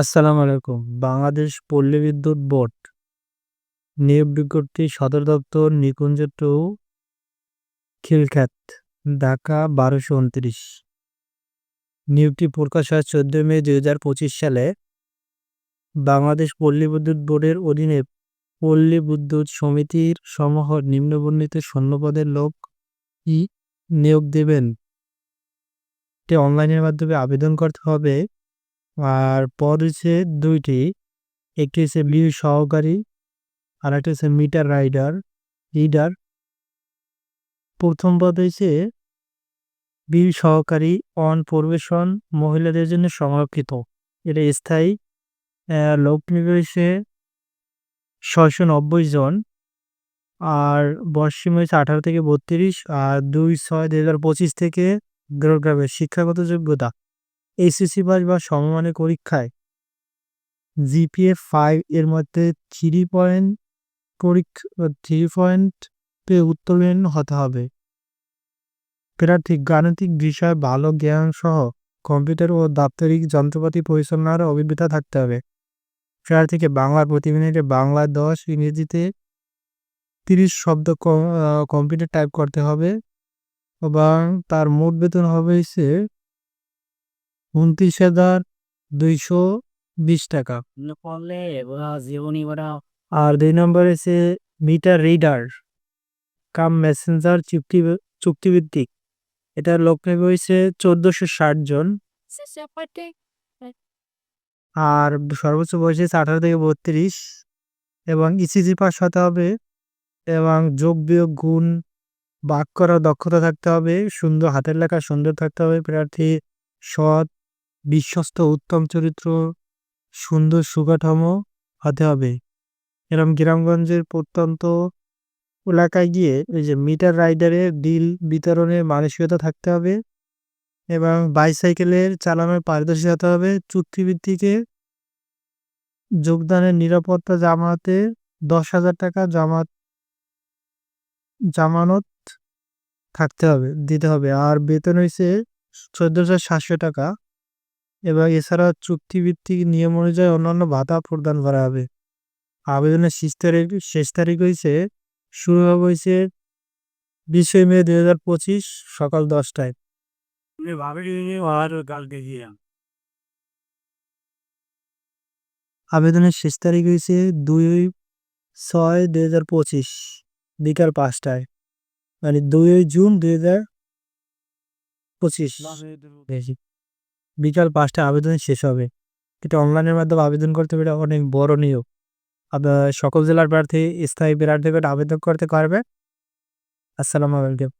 আসসালামু আলাইকুম। বাংলাদেশ পল্লী বিদ্যুৎ বোর্ড নিয়োগ বিজ্ঞপ্তি সদর দপ্তর নিকুঞ্জ টু খিলখ্যাত ঢাকা, বারোশো উনত্রিশ। নিয়োগটি প্রকাশ হয় চোদ্দ মে দুই হাজার পঁচিশ সালে। বাংলাদেশ পল্লী বিদ্যুৎ বোর্ডের অধীনে পল্লী বিদ্যুৎ সমিতির সমূহ নিম্নবর্ণিত শূন্যপদের লোক ই নিয়োগ দেবেন। অনলাইনের মাধ্যমে আবেদন করতে হবে। আর পদ হচ্ছে দুইটি। একটি হচ্ছে বিউ সহকারী আর একটা হচ্ছে মিটার রাইডার রিডার। প্রথম পদ হয়েছে বিউ সহকারী অন পরিবেশন মহিলাদের জন্য সংরক্ষিত। এটা স্থায়ী। আহ, লোক নিবে হয়েছে ছয়শো নব্বই জন। আর বর্ষিম হয়েছে আঠারো থেকে বত্রিশ। আর দুই ছয় দু হাজার পঁচিশ থেকে গ্রামের শিক্ষাগত যোগ্যতা। এসএসসি পাস বা সমমানের পরীক্ষায় জিপিএ ফাইভ এর মধ্যে থ্রি পয়েন্ট পরীক্ষা থ্রি পয়েন্ট পেয়ে উত্তোলন হতে হবে। প্রার্থী গাণিতিক বিষয়ে, ভালো জ্ঞান সহ কম্পিউটার ও দাপ্তরিক যন্ত্রপাতি পরিচালনার অভিজ্ঞতা থাকতে হবে। প্রার্থীকে বাংলার প্রতি মিনিটে বাংলা দশ, ইংরেজিতে তিরিশ শব্দ কম্পিউটার টাইপ করতে হবে। এবং তার মোট বেতন হবে হচ্ছে উনত্রিশ হাজার দুইশো বিশ টাকা। জীবনী আর দুই নম্বর হচ্ছে মিটার রিডার কাম মেসেঞ্জার চুক্তি চুক্তিভিত্তিক। এটা লোক নেবে হয়েছে চোদ্দোশো ষাট জন। আর সর্বোচ্চ বয়স হচ্ছে আঠারো থেকে বত্রিশ। এবং ইসিজি পাস হতে হবে এবং যোগ বিয়োগ গুণ বাক করার দক্ষতা থাকতে হবে। সুন্দর হাতের লেখা সুন্দর থাকতে হবে। প্রার্থী সৎ বিশ্বস্ত উত্তম চরিত্র, সুন্দর সুকাঠামো হতে হবে। এরম গ্রামগঞ্জের প্রত্যন্ত এলাকায় গিয়ে এই যে মিটার রাইডারের ডিল বিতরণের মানসিকতা থাকতে হবে এবং বাইসাইকেলের চালানোর পারদর্শী হতে হবে। চুক্তিভিত্তিকে যোগদানের নিরাপত্তা জামাতে দশ হাজার টাকা জামাত, জামানত থাকতে হবে, দিতে হবে। আর বেতন হয়েছে চোদ্দশো সাতশো টাকা। এবং এছাড়া চুক্তিভিত্তিক নিয়ম অনুযায়ী অন্যান্য ভাতা প্রদান করা হবে। আবেদনের শেষ তারিখ শেষ তারিখ হয়েছে শুরু হবে হয়েছে বিশে মে দুই হাজার পঁচিশ সকাল দশটায়। আবেদনের শেষ তারিখ হয়েছে দুই ছয় দুই হাজার পঁচিশ বিকাল পাঁচটায়। মানে দুই জুন দুই হাজার পঁচিশ। বিকাল পাঁচটা আবেদন শেষ হবে। এটা অনলাইনের মাধ্যমে আবেদন করতে পারে অনেক বড় নিয়োগ। সকল জেলার প্রার্থী, স্থায়ী প্রার্থী আবেদন করতে পারবে আসসালামু আলাইকুম।